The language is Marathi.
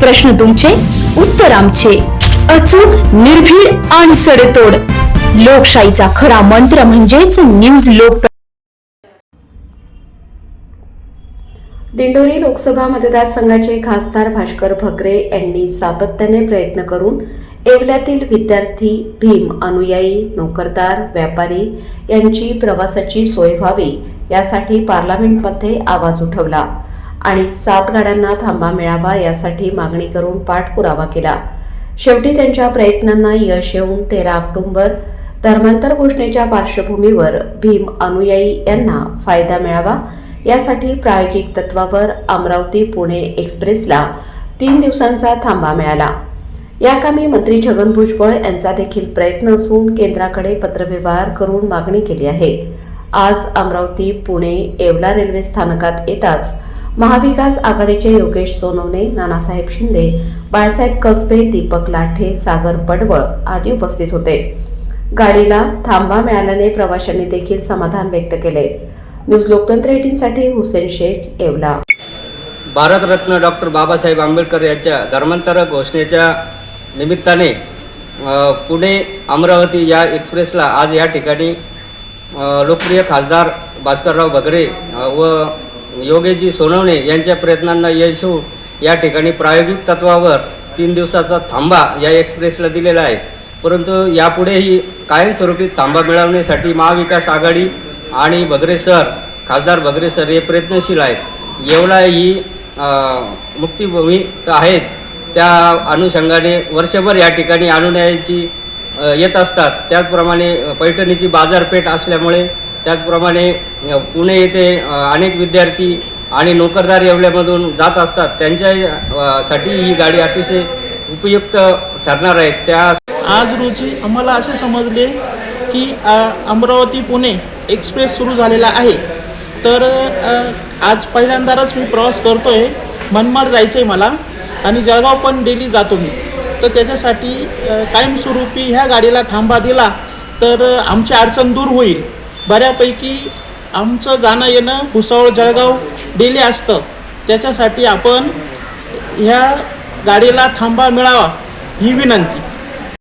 प्रश्न तुमचे उत्तर आमचे. अचूक निर्भीड आणि सडेतोड. लोकशाहीचा खरा मंत्र म्हणजेच न्यूज लोक दिंडोरी लोकसभा मतदारसंघाचे खासदार भास्कर भगरे यांनी सातत्याने प्रयत्न करून येवल्यातील विद्यार्थी भीम अनुयायी नोकरदार व्यापारी यांची प्रवासाची सोय व्हावी यासाठी पार्लमेंटमध्ये आवाज उठवला. आणि सात गाड्यांना थांबा मिळावा यासाठी मागणी करून पाठपुरावा केला. शेवटी त्यांच्या प्रयत्नांना यश येऊन तेरा ऑक्टोंबर धर्मांतर घोषणेच्या पार्श्वभूमीवर भीम अनुयायी यांना फायदा मिळावा यासाठी प्रायोगिक तत्वावर अमरावती पुणे एक्सप्रेसला तीन दिवसांचा थांबा मिळाला. या कामी मंत्री छगन भुजबळ यांचा देखील प्रयत्न असून केंद्राकडे पत्रव्यवहार करून मागणी केली आहे. आज अमरावती पुणे येवला रेल्वे स्थानकात येताच महाविकास आघाडीचे योगेश सोनवणे नानासाहेब शिंदे बाळासाहेब कसबे दीपक लाठे सागर पडवळ आदी उपस्थित होते. गाडीला थांबा मिळाल्याने प्रवाशांनी देखील समाधान व्यक्त केले. न्यूज लोकतंत्र एटीनसाठी हुसेन शेख येवला. भारतरत्न डॉक्टर बाबासाहेब आंबेडकर यांच्या धर्मांतर घोषणेच्या निमित्ताने पुणे अमरावती या एक्सप्रेसला आज या ठिकाणी लोकप्रिय खासदार भास्करराव बगरे व योगेजी सोनवणे यांच्या प्रयत्नांना यश होऊन या ठिकाणी प्रायोगिक तत्वावर तीन दिवसाचा थांबा या एक्सप्रेसला दिलेला आहे. परंतु यापुढेही कायमस्वरूपी थांबा मिळवण्यासाठी महाविकास आघाडी आणि भगरे सर खासदार भगरे सर हे प्रयत्नशील आहेत. येवला ही मुक्तिभूमी तर आहेच. त्या अनुषंगाने वर्षभर या ठिकाणी अनुयायांची येत असतात. त्याचप्रमाणे पैठणीची बाजारपेठ असल्यामुळे त्याचप्रमाणे पुणे येथे अनेक विद्यार्थी आणि नोकरदार येवल्यामधून जात असतात. त्यांच्या साठी ही गाडी अतिशय उपयुक्त ठरणार आहे. त्या आज रोजी आम्हाला असे समजले की अमरावती पुणे एक्सप्रेस सुरू झालेला आहे. तर आज पहिल्यांदाच मी प्रवास करतो आहे मनमाड जायचं आहे मला आणि जळगाव पण डेली जातो मी. तर त्याच्यासाठी कायमस्वरूपी ह्या गाडीला थांबा दिला तर आमची अडचण दूर होईल. बऱ्यापैकी आमचं जाणं येणं भुसावळ जळगाव डेली असतं. त्याच्यासाठी आपण ह्या गाडीला थांबा मिळावा ही विनंती.